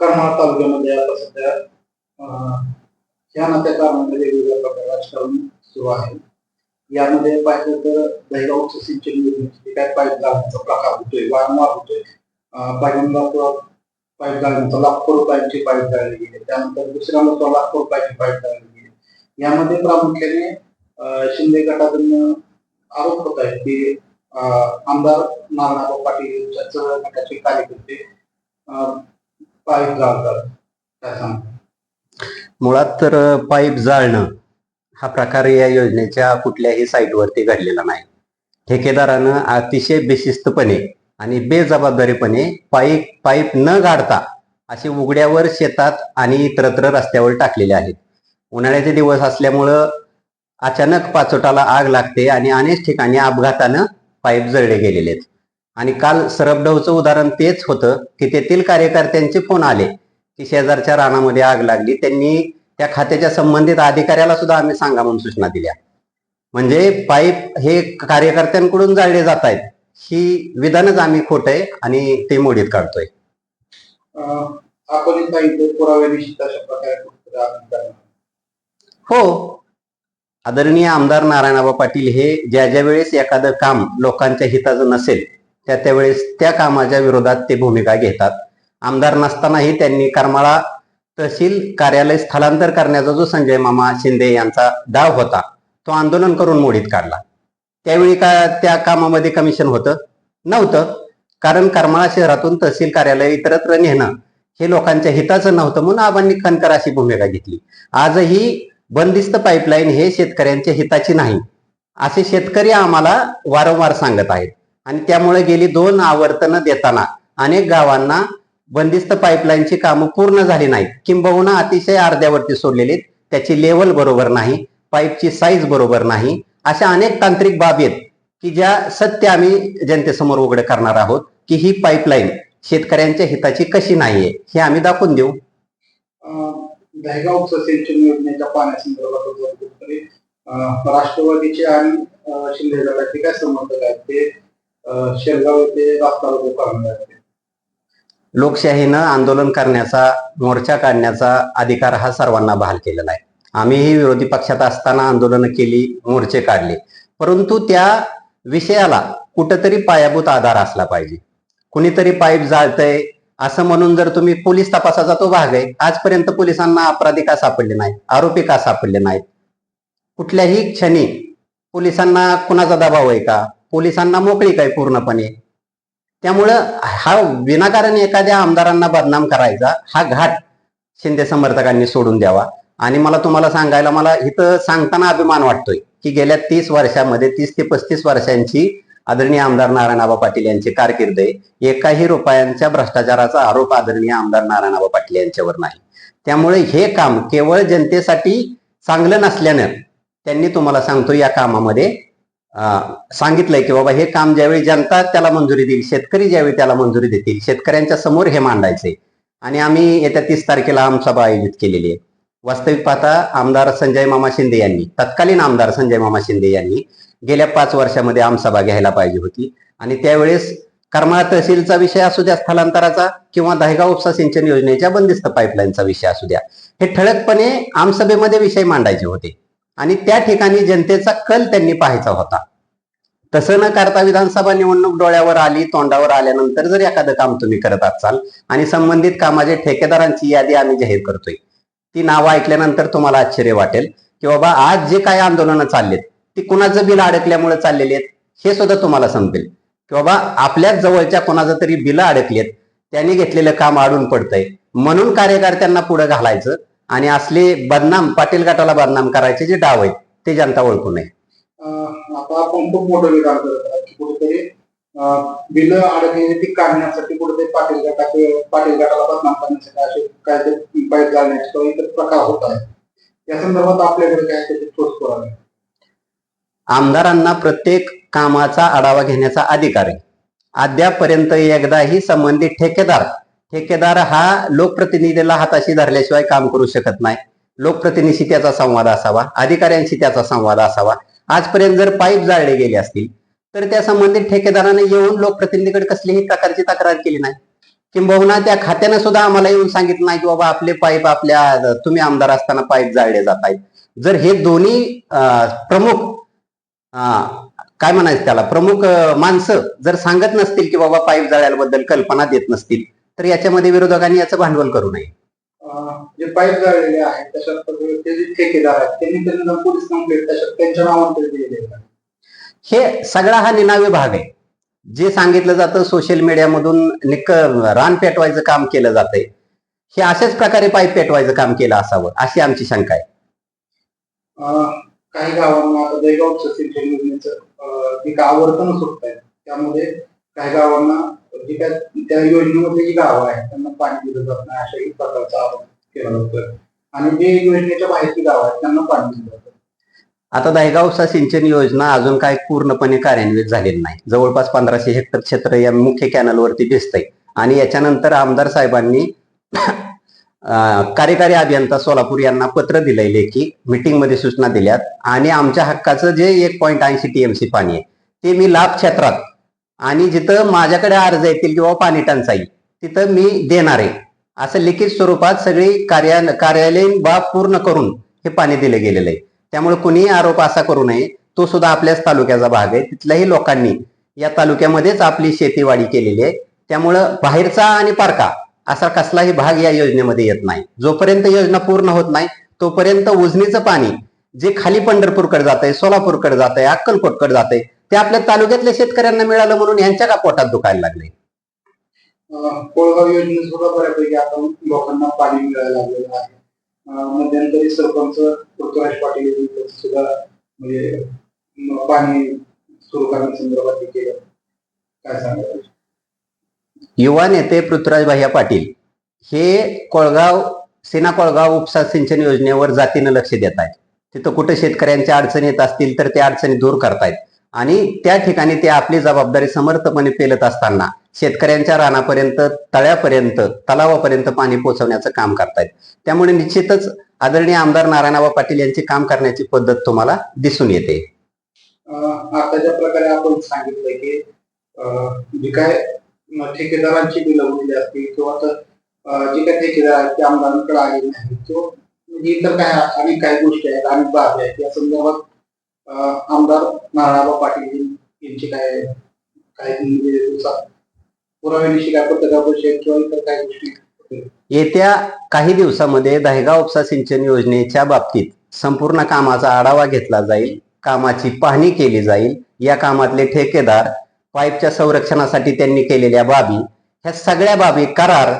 करमाळ तालुक्यामध्ये आता सध्या अं, ह्या नात्या कारणामध्ये वेगवेगळ्या प्रकारे राजकारण सुरू आहे. यामध्ये पाहिलं तर दहिगावचं सिंचन योजनेची काय पाईप जाळण्याचा प्रकार होतोय वारंवार होतोय. अं, पहिल्यांदा पाईप जाळण्याचा लाखो रुपयांची पाईप जाळली गेली त्यानंतर दुसऱ्या तो लाखो रुपयाची पाईप जाळली गेली. यामध्ये प्रामुख्याने अं, शिंदे गटाकडून आरोप होत आहे की अं, आमदार नारायणराव पाटील यांच्या कार्यकर्ते अं, पाईप जाळतात. मुळात तर पाईप जाळणं हा प्रकार या योजनेच्या कुठल्याही साईटवरती घडलेला नाही. ठेकेदारानं अतिशय बेशिस्तपणे आणि बेजबाबदारीपणे पाईप पाईप न गाडता असे उघड्यावर शेतात आणि इतरत्र रस्त्यावर टाकलेले आहेत. उन्हाळ्याचे दिवस असल्यामुळं अचानक पाचोटाला आग लागते आणि अनेक ठिकाणी अपघातानं पाईप जळले गेलेले आहेत. आणि काल सरपडवचं उदाहरण तेच होतं की तेथील कार्यकर्त्यांचे फोन आले की शेजारच्या रानामध्ये आग लागली. त्यांनी त्या खात्याच्या संबंधित अधिकाऱ्याला सुद्धा आम्ही सांगा म्हणून सूचना दिल्या. म्हणजे पाईप हे कार्यकर्त्यांकडून जाळले जात आहेत. ही विधानच आम्ही खोट आहे आणि ते मोडीत काढतोय. हो. आदरणीय आमदार नारायणबाबा पाटील हे ज्या ज्या वेळेस एखादं काम लोकांच्या हिताचं नसेल त्या त्यावेळेस त्या कामाच्या विरोधात ते भूमिका घेतात. आमदार नसतानाही त्यांनी करमाळा तहसील कार्यालय स्थलांतर करण्याचा जो संजय मामा शिंदे यांचा डाव होता तो आंदोलन करून मोडीत काढला. त्यावेळी का त्या कामामध्ये कमिशन होतं? नव्हतं. कारण करमाळा शहरातून तहसील कार्यालय इतरत्र नेणं हे लोकांच्या हिताचं नव्हतं म्हणून आबांनी कणकर अशी भूमिका घेतली. आजही बंदिस्त पाईपलाईन हे शेतकऱ्यांच्या हिताची नाही असे शेतकरी आम्हाला वारंवार सांगत आहेत. आणि त्यामुळे गेली दोन आवर्तनं देताना अनेक गावांना बंदिस्त पाईपलाईनची कामं पूर्ण झाली नाहीत. किंबहुना अतिशय अर्ध्यावरती सोडलेली आहेत. त्याची लेवल बरोबर नाही. पाईपची साईज बरोबर नाही. अशा अनेक तांत्रिक बाबी आहेत की ज्या सत्य आम्ही जनतेसमोर उघड करणार आहोत की ही पाईपलाईन शेतकऱ्यांच्या हिताची कशी नाहीये हे आम्ही दाखवून देऊ. अं, सिंचन योजनेच्या पाण्यासंदर्भात राष्ट्रवादीचे आणि शिंदे गटाचे काय समर्थक आहेत? ते शेलगाव येथे रस्ता रोको लोकशाहीनं आंदोलन करण्याचा मोर्चा काढण्याचा अधिकार हा सर्वांना बहाल केलेला आहे. आम्हीही विरोधी पक्षात असताना आंदोलनं केली मोर्चे काढले. परंतु त्या विषयाला कुठंतरी पायाभूत आधार असला पाहिजे. कुणीतरी पाईप जाळतंय असं म्हणून जर तुम्ही पोलीस तपासाचा तो भाग आहे आजपर्यंत पोलिसांना अपराधी का सापडले नाही आरोपी का सापडले नाहीत? कुठल्याही क्षणी पोलिसांना कुणाचा दबाव आहे का? पोलिसांना मोकळी काय पूर्णपणे. त्यामुळं हा विनाकारण एखाद्या आमदारांना बदनाम करायचा हा घाट शिंदे समर्थकांनी सोडून द्यावा. आणि मला तुम्हाला सांगायला मला इथं सांगताना अभिमान वाटतोय की गेल्या तीस वर्षामध्ये तीस ते पस्तीस वर्षांची आदरणीय आमदार नारायणआबा पाटील यांची कारकीर्द आहे. एकाही रुपयांच्या भ्रष्टाचाराचा आरोप आदरणीय आमदार नारायणआबा पाटील यांच्यावर नाही. त्यामुळे हे काम केवळ जनतेसाठी चांगलं नसल्यानं त्यांनी तुम्हाला सांगतो या कामामध्ये सांगितलंय की बाबा हे काम ज्यावेळी जनता त्याला मंजुरी देईल शेतकरी ज्यावेळी त्याला मंजुरी देतील शेतकऱ्यांच्या समोर हे मांडायचे आणि आम्ही येत्या तीस तारखेला आमसभा आयोजित केलेली आहे. वास्तविक पाहता आमदार संजय मामा शिंदे यांनी तत्कालीन आमदार संजय मामा शिंदे यांनी गेल्या पाच वर्षामध्ये आमसभा घ्यायला पाहिजे होती. आणि त्यावेळेस करमाळा तहसीलचा विषय असू द्या स्थलांतराचा किंवा दहेगाव उपसा सिंचन योजनेच्या बंदिस्त पाईपलाईनचा विषय असू द्या हे ठळकपणे आमसभेमध्ये विषय मांडायचे होते. आणि त्या ठिकाणी जनतेचा कल त्यांनी पाहायचा होता. तसं न करता विधानसभा निवडणूक डोळ्यावर आली तोंडावर आल्यानंतर जर एखादं काम तुम्ही करत असाल आणि संबंधित कामाचे ठेकेदारांची यादी आम्ही जाहीर करतोय ती नावं ऐकल्यानंतर तुम्हाला आश्चर्य वाटेल की बाबा आज जे काही आंदोलनं चाललेत ती कुणाचं बिल अडकल्यामुळे चाललेली आहेत हे सुद्धा तुम्हाला समजेल. की बाबा आपल्याच जवळच्या कोणाचं तरी बिलं अडकलेत त्यांनी घेतलेलं काम आडून पडतंय. म्हणून कार्यकर्त्यांना पुढे घालायचं आणि असले बदनाम पाटील गटाला बदनाम करायचे जे डाव आहेत ते जनता ओळखू नये. अं, आता आपण खूप मोठं विधान करत आहोत. कुठेतरी बिलं अडकलेली ती काढण्यासाठी कुठेतरी पाटील गटाचे पाटील गटाला बदनाम करण्यासाठी असे काहीतरी पाईप घालण्याचे इतर प्रकार होत आहेत या संदर्भात आपल्याकडे काय त्याचे ठोस पुरावे आमदारांना प्रत्येक कामाचा आढावा घेण्याचा अधिकार आहे. अद्यापर्यंत एकदाही संबंधित ठेकेदार ठेकेदार हा लोकप्रतिनिधीला हाताशी धरल्याशिवाय काम करू शकत नाही. लोकप्रतिनिधीशी त्याचा संवाद असावा अधिकाऱ्यांशी त्याचा संवाद असावा. आजपर्यंत जर पाईप जाळले गेले असतील तर त्या संबंधित ठेकेदाराने येऊन लोकप्रतिनिधीकडे कसलीही प्रकारची तक्रार केली नाही. किंबहुना त्या खात्यानं सुद्धा आम्हाला येऊन सांगितलं नाही की बाबा आपले पाईप आपल्या तुम्ही आमदार असताना पाईप जाळले जात आहेत. जर हे दोन्ही प्रमुख काय म्हणायचं त्याला प्रमुख माणसं जर सांगत नसतील की बाबा पाईप जाळ्याबद्दल कल्पना देत नसतील तर याच्यामध्ये विरोधकांनी याचं भांडवल करू नये. अं, जे पाईप जाळलेले आहेत त्याच्यात ते जे ठेकेदार आहेत त्यांनी त्यांना पोलीस कंप्लेंट त्याच्यात त्यांच्या नावांकडे दिलेले हे सगळा हा निनावी भाग आहे. जे सांगितलं जातं सोशल मीडियामधून निक रान पेटवायचं काम केलं जातंय. हे अशाच प्रकारे पाईप पेटवायचं काम केलं असावं अशी आमची शंका आहे. काही गावांना आता देगावचं सिंचन योजनेचं अं, जे का आवर्तन सुटत आहे त्यामुळे काही गावांना म्हणजे जे काय त्या योजनेमध्ये जी गावं आहेत त्यांना पाणी दिलं जात नाही अशाही प्रकारचा आरोप केला जातोय आणि जे योजनेच्या माहिती गाव आहेत त्यांना पाणी दिलं जातं. आता दहेगावचा सिंचन योजना अजून काय पूर्णपणे कार्यान्वित झालेली नाही. जवळपास पंधराशे हेक्टर क्षेत्र या मुख्य कॅनलवरती दिसतंय. आणि याच्यानंतर आमदार साहेबांनी कार्यकारी अभियंता सोलापूर यांना पत्र दिलंय लेखी मीटिंगमध्ये सूचना दिल्यात. आणि आमच्या हक्काचं जे एक पॉईंट ऐंशी टीएमसी पाणी आहे ते मी लाभ क्षेत्रात आणि जिथं माझ्याकडे अर्ज येतील किंवा पाणी टंचाई तिथं मी देणार आहे. असं लिखित स्वरूपात सगळी कार्या कार्यालयीन बाब पूर्ण करून हे पाणी दिलं गेलेलं आहे. त्यामुळे कुणीही आरोप असा करू नये. तो सुद्धा आपल्याच तालुक्याचा भाग आहे. तिथल्याही लोकांनी या तालुक्यामध्येच आपली शेतीवाडी केलेली आहे. त्यामुळं बाहेरचा आणि पारका असा कसलाही भाग या योजनेमध्ये येत नाही. जोपर्यंत योजना पूर्ण होत नाही तोपर्यंत उजनीचं पाणी जे खाली पंढरपूरकडे जात आहे सोलापूरकडे जात आहे अक्कलकोटकडे जात आहे ते आपल्या तालुक्यातल्या शेतकऱ्यांना मिळालं म्हणून यांच्या का पोटात दुखायला लागले? कोळगाव योजनेत सुद्धा बऱ्यापैकी आता लोकांना पाणी मिळायला लागलेलं आहे. मध्यंतरी सरपंच पृथ्वीराज पाटील सुद्धा म्हणजे पाणी सुरू करण्यासंदर्भात केलं. काय सांगायचं युवा नेते पृथ्वीराज भाईया पाटील हे कोळगाव सेना कोळगाव उपसा सिंचन योजनेवर जातीनं लक्ष देत आहेत. तिथं कुठं शेतकऱ्यांच्या अडचणी येत असतील तर त्या अडचणी दूर करतायत. आणि त्या ठिकाणी ते आपली जबाबदारी समर्थपणे पेलत असताना शेतकऱ्यांच्या रानापर्यंत तळ्यापर्यंत तलावापर्यंत पाणी पोहोचवण्याचं काम करतायत. त्यामुळे निश्चितच आदरणीय आमदार नारायणराव पाटील यांची काम करण्याची पद्धत तुम्हाला दिसून येते. अं, आता ज्या प्रकारे आपण सांगितलंय की जी काय ठेकेदारांची बिल उरली असतील किंवा तर जी जे ठेकेदार आहेत ते आमदारांकडे आलेले नाही तो इतर काय अनेक काही गोष्टी आहेत अनेक बाबी आहेत या संदर्भात आमदार नारायणराव पाटील यांची काय काय म्हणजे काय पत्रकार किंवा इतर काही गोष्टी येत्या काही दिवसामध्ये दहेगाव उपसा सिंचन योजनेच्या बाबतीत संपूर्ण कामाचा आढावा घेतला जाईल कामाची पाहणी केली जाईल. या कामातले ठेकेदार पाईपच्या संरक्षणासाठी त्यांनी केलेल्या बाबी ह्या सगळ्या बाबी करार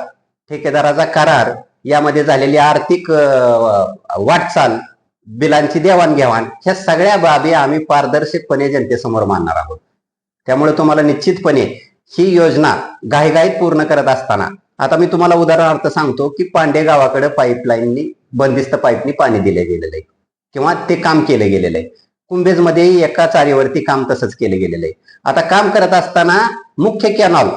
ठेकेदाराचा करार यामध्ये झालेली आर्थिक वाटचाल बिलांची देवाणघेवाण ह्या सगळ्या बाबी आम्ही पारदर्शकपणे जनतेसमोर मांडणार आहोत. त्यामुळे तुम्हाला निश्चितपणे ही योजना घाईघाईत पूर्ण करत असताना आता मी तुम्हाला उदाहरणार्थ सांगतो की पांडे गावाकडे पाईपलाईननी बंदिस्त पाईपनी पाणी दिले गेलेलं आहे. किंवा ते काम केलं गेलेलं आहे. कुंभेजमध्येही एका चारीवरती काम तसंच केलं गेलेलं आहे. आता काम करत असताना मुख्य कॅनॉल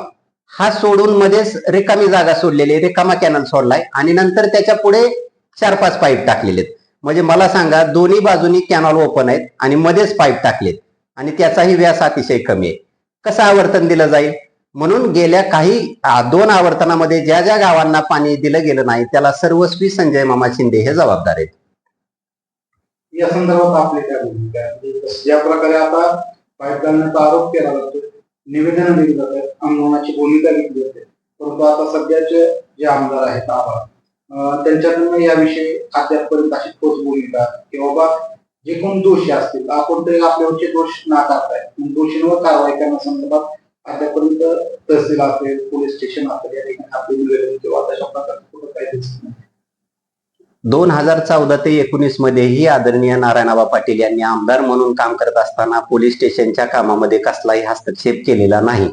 हा सोडून मध्येच रिकामी जागा सोडलेली आहे. रिकामा कॅनल सोडलाय. आणि नंतर त्याच्या पुढे चार पाच पाईप टाकलेले आहेत. म्हणजे मला सांगा दोन्ही बाजूनी कॅनॉल ओपन आहेत आणि मध्येच पाईप टाकलेत आणि त्याचाही व्यास अतिशय कमी आहे. कसं आवर्तन दिलं जाईल? म्हणून गेल्या काही दोन आवर्तनामध्ये ज्या ज्या गावांना पाणी दिलं गेलं नाही त्याला सर्वस्वी संजय मामा शिंदे हे जबाबदार आहेत. या संदर्भात आपली काय भूमिका ज्या म्हणजे प्रकारे आता पाईपलाईनचा आरोप केला जातो निवेदन दिली जात आहेत आंदोलनाची भूमिका घेतली जाते. परंतु आता सध्याचे जे आमदार आहेत आभार. त्यांच्याकडून याविषयी खात्यापर्यंत अशी ठोस भूमिका की बाबा जे कोण दोषी असतील आपण तरी आपल्यावरचे दोष नाकारताय. दोषींवर कारवाई करण्यासंदर्भात अद्यापर्यंत तहसील असेल पोलीस स्टेशन असेल या ठिकाणी आपले किंवा तशा प्रकारचं कुठं काही दिसत नाही. दोन हजार चौदा ते एकोणीस मध्येही आदरणीय नारायणबा पाटील यांनी आमदार म्हणून काम करत असताना पोलीस स्टेशनच्या कामामध्ये कसलाही हस्तक्षेप केलेला नाही.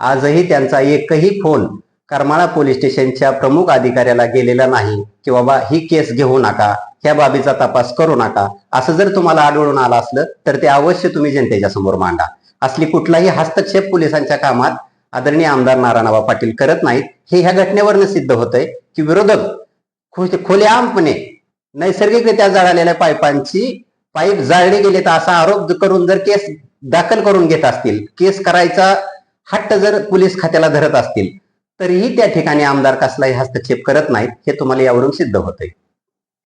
आजही त्यांचा एकही फोन करमाळा पोलीस स्टेशनच्या प्रमुख अधिकाऱ्याला गेलेला नाही की बाबा ही केस घेऊ नका ह्या बाबीचा तपास करू नका असं जर तुम्हाला आढळून आलं असलं तर ते अवश्य तुम्ही जनतेच्या समोर मांडा. असली कुठलाही हस्तक्षेप पोलिसांच्या कामात आदरणीय आमदार नारायणबा पाटील करत नाहीत हे ह्या घटनेवरनं सिद्ध होतंय की विरोधक खोलेआमपणे नैसर्गिकरित्या जळालेल्या पाईपांची पाईप जाळले तर असा आरोप करून जर केस दाखल करून घेत असतील केस करायचा हट्ट जर पोलीस खात्याला धरत असतील तरीही त्या ठिकाणी आमदार कसलाही हस्तक्षेप करत नाहीत हे तुम्हाला यावरून सिद्ध होतंय.